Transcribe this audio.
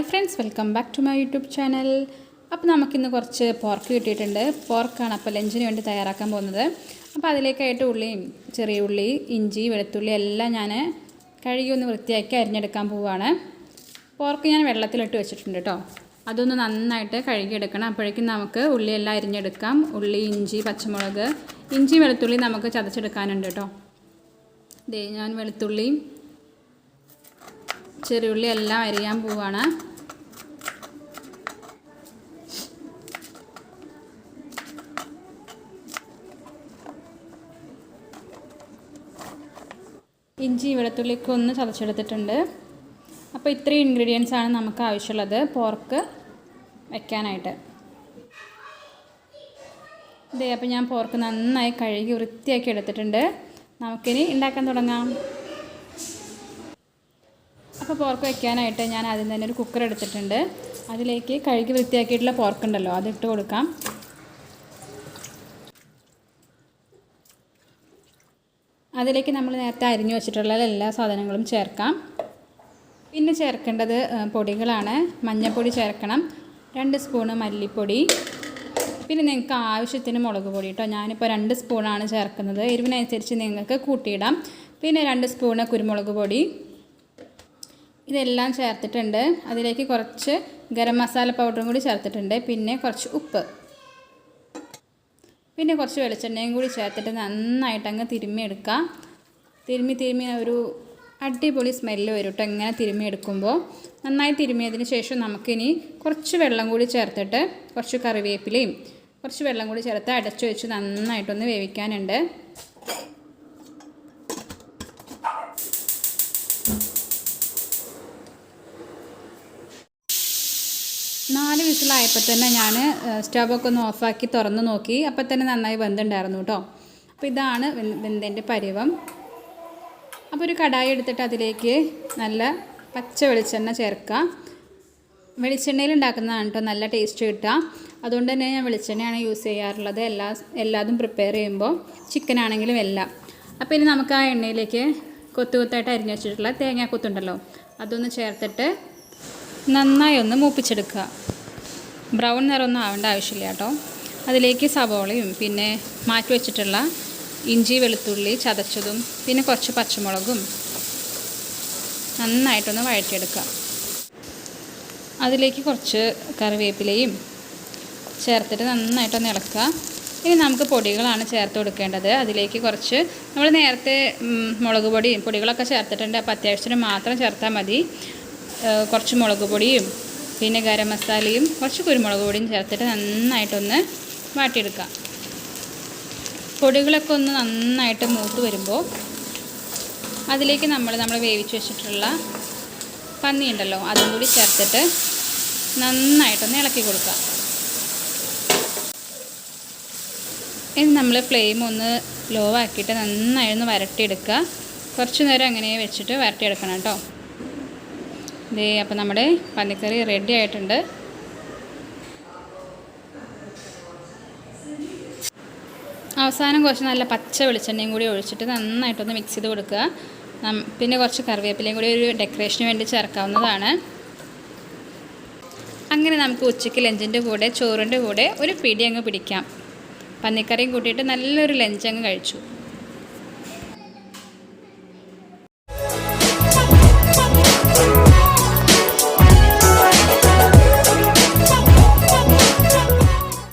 Friends welcome back to my YouTube channel അപ്പോൾ നമുക്കിന്ന് കുറച്ച് പോർക്ക് കിട്ടിയിട്ടുണ്ട്. പോർക്കാണ് അപ്പോൾ ലഞ്ചിന് വേണ്ടി തയ്യാറാക്കാൻ പോകുന്നത്. അപ്പോൾ അതിലേക്കായിട്ട് ഉള്ളിയും ചെറിയ ഉള്ളി ഇഞ്ചി വെളുത്തുള്ളി എല്ലാം ഞാൻ കഴുകി ഒന്ന് വൃത്തിയാക്കി അരിഞ്ഞെടുക്കാൻ പോവുകയാണ് പോർക്ക് ഞാൻ വെള്ളത്തിലിട്ട് വെച്ചിട്ടുണ്ട് കേട്ടോ അതൊന്ന് നന്നായിട്ട് കഴുകിയെടുക്കണം. അപ്പോഴേക്കും നമുക്ക് ഉള്ളിയെല്ലാം അരിഞ്ഞെടുക്കാം. ഉള്ളി ഇഞ്ചി പച്ചമുളക് ഇഞ്ചി വെളുത്തുള്ളി നമുക്ക് ചതച്ചെടുക്കാനുണ്ട് കേട്ടോ ഞാൻ വെളുത്തുള്ളിയും ചെറിയുള്ളി എല്ലാം അരിയാൻ പോവാണ്. ഇഞ്ചി വെളുത്തുള്ളിക്ക് ഒന്ന് ചതച്ചെടുത്തിട്ടുണ്ട്. അപ്പോൾ ഇത്രയും ഇൻഗ്രീഡിയൻസ് ആണ് നമുക്ക് ആവശ്യമുള്ളത് പോർക്ക് വയ്ക്കാനായിട്ട് ഇതേ അപ്പോൾ ഞാൻ പോർക്ക് നന്നായി കഴുകി വൃത്തിയാക്കി എടുത്തിട്ടുണ്ട്. നമുക്കിനി ഉണ്ടാക്കാൻ തുടങ്ങാം. അപ്പോൾ പോർക്ക് വെക്കാനായിട്ട് ഞാൻ ആദ്യം തന്നെ ഒരു കുക്കർ എടുത്തിട്ടുണ്ട്. അതിലേക്ക് കഴുകി വൃത്തിയാക്കിയിട്ടുള്ള പോർക്ക് ഉണ്ടല്ലോ അതിട്ട് കൊടുക്കാം. അതിലേക്ക് നമ്മൾ നേരത്തെ അരിഞ്ഞു വെച്ചിട്ടുള്ള എല്ലാ സാധനങ്ങളും ചേർക്കാം. പിന്നെ ചേർക്കേണ്ടത് പൊടികളാണ്. മഞ്ഞൾപ്പൊടി ചേർക്കണം. രണ്ട് സ്പൂണ് മല്ലിപ്പൊടി. പിന്നെ നിങ്ങൾക്ക് ആവശ്യത്തിന് മുളക് പൊടി കേട്ടോ ഞാനിപ്പോൾ രണ്ട് സ്പൂണാണ് ചേർക്കുന്നത്. എരിവിനനുസരിച്ച് നിങ്ങൾക്ക് കൂട്ടിയിടാം. പിന്നെ രണ്ട് സ്പൂണ് കുരുമുളക് പൊടി. ഇതെല്ലാം ചേർത്തിട്ടുണ്ട്. അതിലേക്ക് കുറച്ച് ഗരം മസാല പൗഡറും കൂടി ചേർത്തിട്ടുണ്ട്. പിന്നെ കുറച്ച് ഉപ്പ്. പിന്നെ കുറച്ച് വെളിച്ചെണ്ണയും കൂടി ചേർത്തിട്ട് നന്നായിട്ടങ്ങ് തിരുമ്മി എടുക്കാം തിരുമ്മി തിരുമ്മി ഒരു അടിപൊളി സ്മെല്ല് വരും കേട്ടോ ഇങ്ങനെ തിരുമ്മി എടുക്കുമ്പോൾ നന്നായി തിരുമ്മിയതിന് ശേഷം നമുക്കിനി കുറച്ച് വെള്ളം കൂടി ചേർത്തിട്ട് കുറച്ച് കറിവേപ്പിലയും കുറച്ച് വെള്ളം കൂടി ചേർത്ത് അടച്ചു വെച്ച് നന്നായിട്ടൊന്ന് വേവിക്കാനുണ്ട്. നാല് വിസിലായപ്പോൾ തന്നെ ഞാൻ സ്റ്റവൊക്കെ ഒന്ന് ഓഫാക്കി തുറന്ന് നോക്കി. അപ്പോൾ തന്നെ നന്നായി വെന്തുണ്ടായിരുന്നു കേട്ടോ. അപ്പോൾ ഇതാണ് വെന്തന്റെ പരിവം. അപ്പോൾ ഒരു കടായി എടുത്തിട്ട് അതിലേക്ക് നല്ല പച്ച വെളിച്ചെണ്ണ ചേർക്കുക. വെളിച്ചെണ്ണയിൽ ഉണ്ടാക്കുന്നതാണ് കേട്ടോ നല്ല ടേസ്റ്റ് കിട്ടുക. അതുകൊണ്ട് തന്നെ ഞാൻ വെളിച്ചെണ്ണയാണ് യൂസ് ചെയ്യാറുള്ളത്. എല്ലാ എല്ലാതും പ്രിപ്പയർ ചെയ്യുമ്പോൾ ചിക്കൻ ആണെങ്കിലും എല്ലാം. അപ്പോൾ ഇനി നമുക്ക് ആ എണ്ണയിലേക്ക് കൊത്തു കൊത്തായിട്ട് അരിഞ്ഞു വെച്ചിട്ടുള്ള തേങ്ങാക്കൊത്തുണ്ടല്ലോ അതൊന്ന് ചേർത്തിട്ട് നന്നായി ഒന്ന് മൂപ്പിച്ചെടുക്കുക. ബ്രൗൺ നിറമൊന്നും ആവേണ്ട ആവശ്യമില്ല കേട്ടോ. അതിലേക്ക് സവോളയും പിന്നെ മാറ്റി വെച്ചിട്ടുള്ള ഇഞ്ചി വെളുത്തുള്ളി ചതച്ചതും പിന്നെ കുറച്ച് പച്ചമുളകും നന്നായിട്ടൊന്ന് വഴറ്റിയെടുക്കുക. അതിലേക്ക് കുറച്ച് കറിവേപ്പിലയും ചേർത്തിട്ട് നന്നായിട്ടൊന്ന് ഇളക്കുക. ഇനി നമുക്ക് പൊടികളാണ് ചേർത്ത് കൊടുക്കേണ്ടത്. അതിലേക്ക് കുറച്ച് നമ്മൾ നേരത്തെ മുളക് പൊടിയും പൊടികളൊക്കെ ചേർത്തിട്ടുണ്ട്. അപ്പോൾ അത്യാവശ്യത്തിന് മാത്രം ചേർത്താൽ മതി. കുറച്ച് മുളക് പൊടിയും പിന്നെ ഗരം മസാലയും കുറച്ച് കുരുമുളക് പൊടിയും ചേർത്തിട്ട് നന്നായിട്ടൊന്ന് വാട്ടിയെടുക്കാം. പൊടികളൊക്കെ ഒന്ന് നന്നായിട്ട് മൂത്ത് വരുമ്പോൾ അതിലേക്ക് നമ്മൾ നമ്മൾ വേവിച്ച് വെച്ചിട്ടുള്ള പന്നി ഉണ്ടല്ലോ അതും കൂടി ചേർത്തിട്ട് നന്നായിട്ടൊന്ന് ഇളക്കി കൊടുക്കുക ഇനി നമ്മൾ ഫ്ലെയിം ഒന്ന് ലോ ആക്കിയിട്ട് നന്നായി ഒന്ന് വരട്ടിയെടുക്കുക. കുറച്ച് നേരം അങ്ങനെ വെച്ചിട്ട് വരട്ടിയെടുക്കണം കേട്ടോ. ദേ അപ്പോൾ നമ്മുടെ പന്നിക്കറി റെഡി ആയിട്ടുണ്ട്. അവസാനം കുറച്ച് നല്ല പച്ച വെളിച്ചെണ്ണയും കൂടി ഒഴിച്ചിട്ട് നന്നായിട്ടൊന്ന് മിക്സ് ചെയ്ത് കൊടുക്കുക. പിന്നെ കുറച്ച് കറിവേപ്പിലയും കൂടി ഒരു ഡെക്കറേഷന് വേണ്ടി ചേർക്കാവുന്നതാണ്. അങ്ങനെ നമുക്ക് ഉച്ചയ്ക്ക് ലഞ്ചിന്റെ കൂടെ ചോറിന്റെ കൂടെ ഒരു പിടി അങ്ങ് പിടിക്കാം. പന്നിക്കറിയും കൂട്ടിയിട്ട് നല്ലൊരു ലഞ്ച് അങ്ങ് കഴിച്ചു.